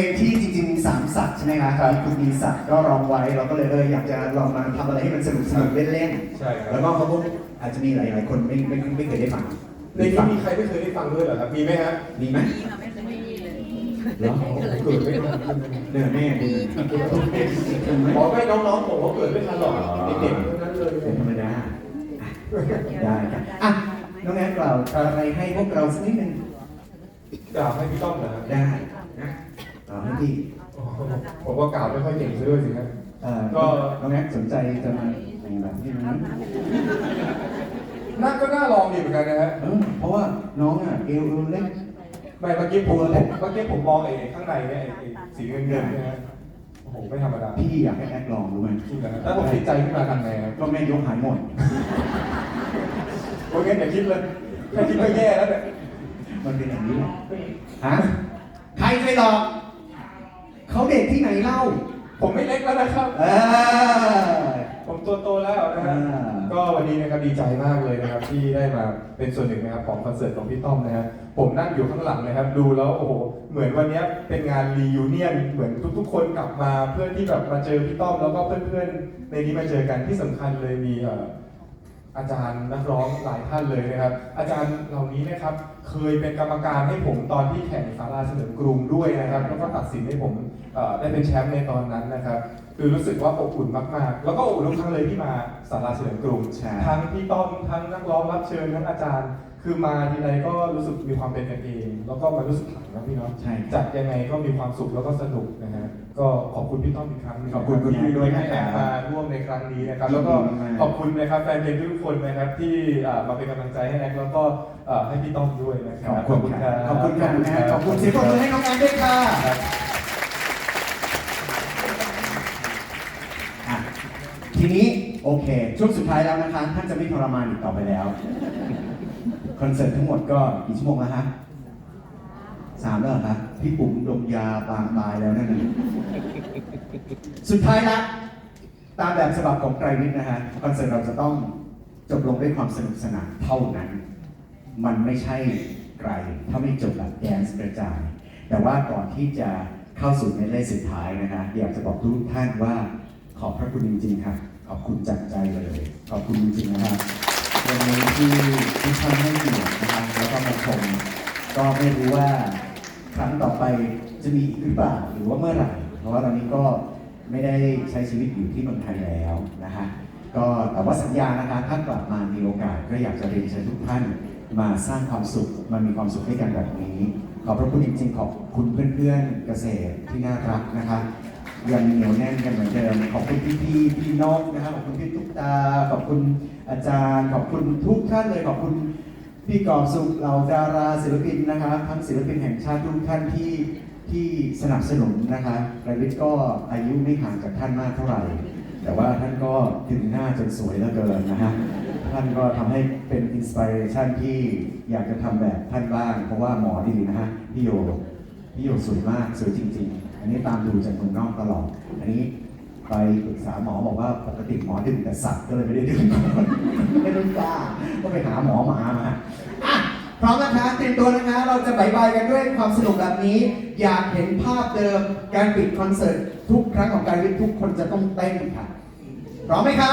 เพลงที่จริงๆมีสามสัตว์ใช่ไหมคะครับมีคุณมีสัตว์ก็ร้องไว้เราก็เลยเอออยากจะลองมาทำอะไรให้มันสนุกสนุกเล่นใช่คๆรัแล้บวก็เขาก็อาจจะมีหลายๆคนไม่ไม่ไม่เคยได้ฟังในนี้มีใครไม่เคยได้ฟังด้วยเหรอครับ มีไหมฮะมีไหมมีค่ะไม่เคยได้ยินเลยเหรอเกิดไม่ทันเดินแม่ดูหมอไม่น้องๆผมเขาเกิดไม่ทันหรอกเด็กๆทั้งนั้นเลย เป็นธรรมดาได้ครับอะน้องแอนกล่าวอะไรให้พวกเราสักนิดนึงกล่าวให้พี่ต้อมเหรอครับได้ นะกล่าวให้พี่ผมก็กล่าวไม่ค่อยเก่งซะด้วยสิครับเอ่อก็น้องแอนสนใจจะมาแต่งแบบนี้ไหมน่าก็น่าลองดีเหมือนกันนะฮะเออเพราะว่าน้องอะเอวเอวเล็กไม่เมื่อกี้ผมเมื่อกี้ผมมองไอ้ข้างในเนี่ยไอ้ไอ้สีเงินเงินๆเนี่ยฮะโอ้โหไม่ธรรมดาพี่อยากให้แอดลองรู้ไหมจริงเหรอครับถ้าผมติดใจขึ้นมาทำไงครับก็แม่ยกหายหมดโอเคอย่าคิดเลยแค่คิดก็แย่แล้วเนี่ยมันเป็นอย่างนี้แหละฮะใครเคยหลอก เขาเด็กที่ไหนเล่า ผมไม่เล็กแล้วนะครับ เออ ผมตัวโตแล้วนะฮะอ่า ก็วันนี้นะครับดีใจมากเลยนะครับที่ได้มาเป็นส่วนหนึ่งนะครับของคอนเสิร์ตของพี่ต้อมนะฮะผมนั่งอยู่ข้างหลังนะครับ ดูแล้วโอ้โหเหมือนวันนี้เป็นงานรียูเนียนเหมือนทุกๆ คนกลับมาเพื่อที่แบบมาเจอพี่ต้อมแล้วก็เพื่อนๆในนี้มาเจอกันที่สำคัญเลยมีเอ่อ อาจารย์นักร้องหลายท่านเลยนะครับ อาจารย์เหล่านี้นะครับ เคยเป็นกรรมการให้ผมตอนที่แข่งสาราเฉลิมกรุงด้วยนะครับแล้วก็ตัดสินให้ผมเอ่อได้เป็นแชมป์ในตอนนั้นนะครับ คือรู้สึกว่าอบอุ่นมากๆ แล้วก็อบอุ่นทุกครั้งเลยที่มาสาราเฉลิมกรุงใช่ทั้งพี่ต้อมทั้งนักร้องรับเชิญทั้งอาจารย์ คือมาทีไรก็รู้สึกมีความเป็นกันเอง แล้วก็มารู้สึกถังนะพี่เนาะใช่จัดยังไงก็มีความสุขแล้วก็สนุกนะฮะก็ขอบคุณพี่ต้อมอีกครั้งหนึงขอบคุณคุณที่ด้วยนะให้คแอรับบมาร่วมใน ครั้งนี้นะครับ แล้วก็ยินดีมากๆขอบคุณนะครับแฟนเพลงทุกคนนะครับที่อ่ามาเป็นกำลังใจให้แอคแล้วก็อ่าให้พี่ต้อมด้วยนะคขรับอบคุณค่ะขอบคุณค่ะน้องแอนขอบคุณเสียงปรบมือให้น้องแอนด้วยค่ะอะทีนี้โอเค ช่วงสุดท้ายแล้วนะคะท่านจะไม่ทรมานอีกต่อไปแล้วคอนเสิร์ตทั้งหมดก็กี่ชั่วโมงแล้วฮะสามแล้วเหรอครับพี่ปุ๋มดมยาบางตายแล้วนั่นเองสุดท้ายละ ตามแบบฉบับของไกรวิทย์นะฮะคอนเสิร์ตเราจะต้องจบลงด้วยความสนุกสนานเท่านั้น มันไม่ใช่ไกลถ้าไม่จบแบบแดนซ์กระจาย แต่ว่าก่อนที่จะเข้าสู่ในเลขสุดท้ายนะฮะอยากจะบอกทุกท่านว่าขอบพระคุณจริงๆครับขอบคุณจากใจเลย ขอบคุณจริงๆนะครับวันนี้ที่ที่ท่านให้เกียรตินะครับแล้วก็มาชมก็ไม่รู้ว่าครั้งต่อไปจะมีอีกหรือเปล่าหรือว่าเมื่อไหร่ เพราะว่าตอนนี้ก็ ไม่ได้ใช้ชีวิตอยู่ที่เมืองไทยแล้วนะฮะก็แต่ว่าสัญญานะคะถ้ากลับมามีโอกาสก็อยากจะเรียนเชิญทุกท่านมาสร้างความสุขมามีความสุขให้กันแบบนี้ ขอบพระคุณจริงๆขอบคุณเพื่อนๆเกษตรที่น่ารักนะคะยังเหนียวแน่นกันเหมือนเดิมขอบคุณพี่ๆพี่นกนะครับขอบคุณพี่ตุ๊กตาขอบคุณอาจารย์ ขอบคุณทุกท่านเลยขอบคุณพี่กอบสุขเหล่าดาราศิลปินนะคะทั้งศิลปินแห่งชาติทุกท่านที่ ที่สนับสนุนนะคะรวิทย์ก็อายุไม่ห่างจากท่านมากเท่าไหร่ แต่ว่าท่านก็ถึงหน้าจนสวยเหลือเกินนะฮะ ท่านก็ทำให้เป็นอินสปิเรชันที่อยากจะทำแบบท่านบ้าง เพราะว่าหมอดีนะฮะพี่โยพี่โยสวยมากสวยจริง ๆ อันนี้ตามดูจากเมืองนอกตลอด อันนี้ไปปรึกษาหมอบอกว่าปกติหมอดื่มแต่สัตว์ก็เลยไม่ได้ดื่มไม่รู้จ้าก็ไปหาหมอหมามาอะ พร้อมนะคะเตรียมตัวนะคะ เราจะบายบายกันด้วยความสนุกแบบนี้ อยากเห็นภาพเดิมการปิดคอนเสิร์ตทุกครั้งของการวิทย์ทุกคนจะต้องเต้นค่ะพร้อมไหมคะ